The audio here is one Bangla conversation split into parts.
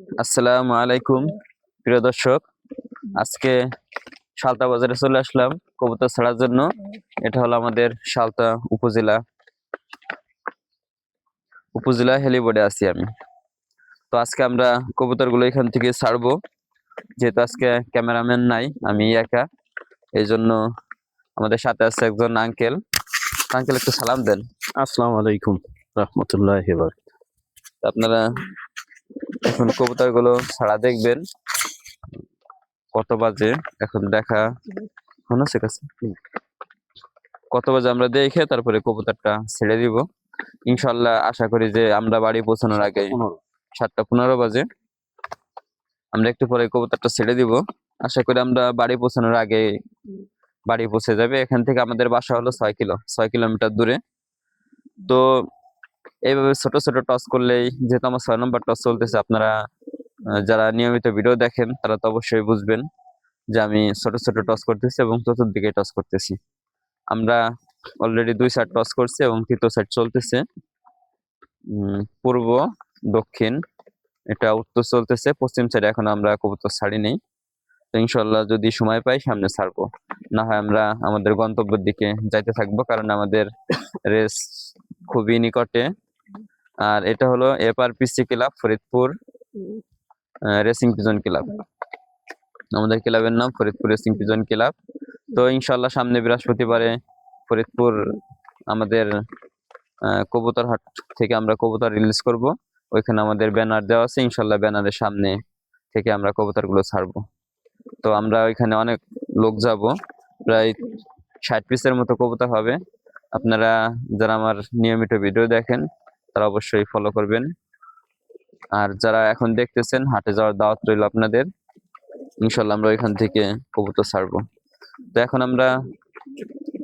আসসালামু আলাইকুম প্রিয় দর্শক। আজকে সালতা বাজারে চলে আসলাম কবুতর ছাড়ার জন্য। এটা হলো আমাদের সালতা উপজেলা। উপজেলা হেলিবোর্ডে আছি আমি। তো আজকে আমরা কবুতরগুলো এখান থেকে ছাড়বো। যেহেতু আজকে ক্যামেরাম্যান নাই আমি একা। এই জন্য আমাদের সাথে আছে একজন আঙ্কেল। আঙ্কেল একটু সালাম দেন। আসসালামু আলাইকুম রহমতুল্লাহ আপনারা এখন কবুতরগুলো ছাড়া দেখবেন। কত বাজে? এখন দেখা হলো সে কাছে কত বাজে আমরা দেখে তারপরে কবুতরটা ছেড়ে দিব। ইনশাল্লাহ আশা করি যে আমরা বাড়ি পৌঁছানোর আগে সাতটা পনেরো বাজে। আমরা একটু পরে কবুতরটা ছেড়ে দিব। আশা করি আমরা বাড়ি পৌঁছানোর আগে বাড়ি পৌঁছে যাবে। এখান থেকে আমাদের বাসা হলো ছয় কিলো ছয় কিলোমিটার দূরে। তো এইভাবে ছোট ছোট টস করলেই যেহেতু আমার ছয় নম্বর টস চলতেছে, আপনারা যারা নিয়মিত ভিডিও দেখেন, তারা তো অবশ্যই বুঝবেন যে আমি ছোট ছোট টস করতেছি এবং চতুর্দিকে টস করতেছি। আমরা অলরেডি দুই সাইড টস করছি এবং তৃতীয় সাইড চলতেছে। পূর্ব, দক্ষিণ, এটা উত্তর চলতেছে, পশ্চিম সাইডে এখন আমরা কবুতর ছাড়ি নেই। তো ইনশাল্লাহ যদি সময় পাই, সামনে ছাড়বো। না হয় আমরা আমাদের গন্তব্যের দিকে যাইতে থাকব, কারণ আমাদের রেস খুবই নিকটে। আর এটা হলো FRPC club, Faridpur racing pigeon club. আমাদের ক্লাবের নাম ফরিদপুর রেসিং পিজন ক্লাব। তো ইনশাল্লাহ সামনে বৃহস্পতিবারে ফরিদপুর আমাদের কবুতর হাট থেকে আমরা কবুতর রিলিজ করব। ওইখানে আমাদের ব্যানার দেওয়া আছে। ইনশাল্লাহ ব্যানারের সামনে থেকে আমরা কবুতরগুলো ছাড়বো। তো আমরা ওইখানে অনেক লোক যাব। প্রায় ষাট পিসের মতো কবুতর হবে। আপনারা যারা আমার নিয়মিত ভিডিও দেখেন তারা অবশ্যই ফলো করবেন। আর যারা এখন দেখতেছেন, হাটে যাওয়ার দাওয়াত রইল আপনাদের ইনশাল্লাহ আমরা ওইখান থেকে কবুতর ছাড়বো। তো এখন আমরা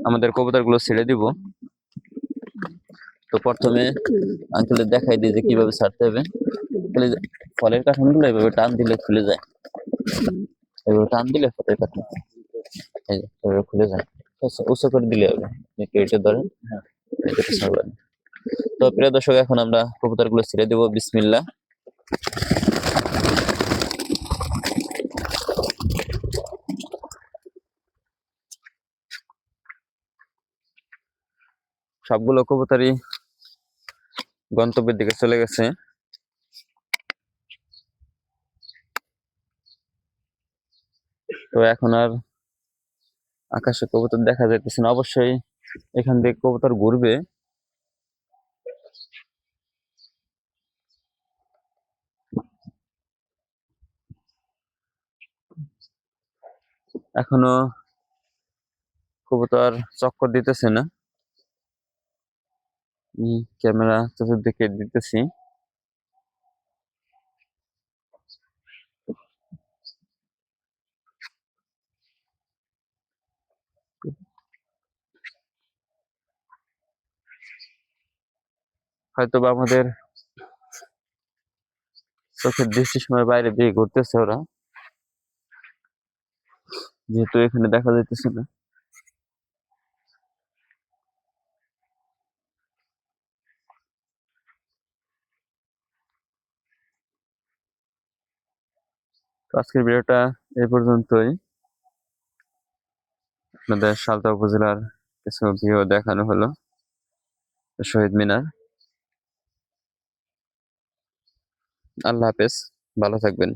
আমাদের কবুতরগুলো ছেড়ে দিব। তো প্রথমে আঙ্কেলের দেখাই দিই যে কীভাবে ছাড়তে হবে। ফলের কাঠামোগুলো এভাবে টান দিলে খুলে যায়। এভাবে টান দিলে ফলের কাঠামো এভাবে খুলে যায়। উঁচু- উঁচু করে দিলে হবে। এটা ধরেন হ্যাঁ এটা ছাড়বেন। তো প্রিয় দর্শক, এখন আমরা কবুতরগুলো ছেড়ে দেবো। বিসমিল্লা সবগুলো কবুতরই গন্তব্যের দিকে চলে গেছে। তো এখন আর আকাশে কবুতর দেখা যাইতেছে না। অবশ্যই এখান থেকে কবুতর ঘুরবে। এখনও কবুতর চক্কর দিতেছে না। ক্যামেরা চতুর্দিকে দিতেছি। হয়তো বা আমাদের চোখের দৃষ্টির সময় বাইরে দিয়ে ঘুরতেছে ওরা। যেহেতু এখানে দেখা যাইতেছে না। আজকের ভিডিওটা এ পর্যন্তই। আপনাদের সালতা উপজেলার কিছু ভিউ দেখানো হলো, শহীদ মিনার। আল্লাহ হাফেজ, ভালো থাকবেন।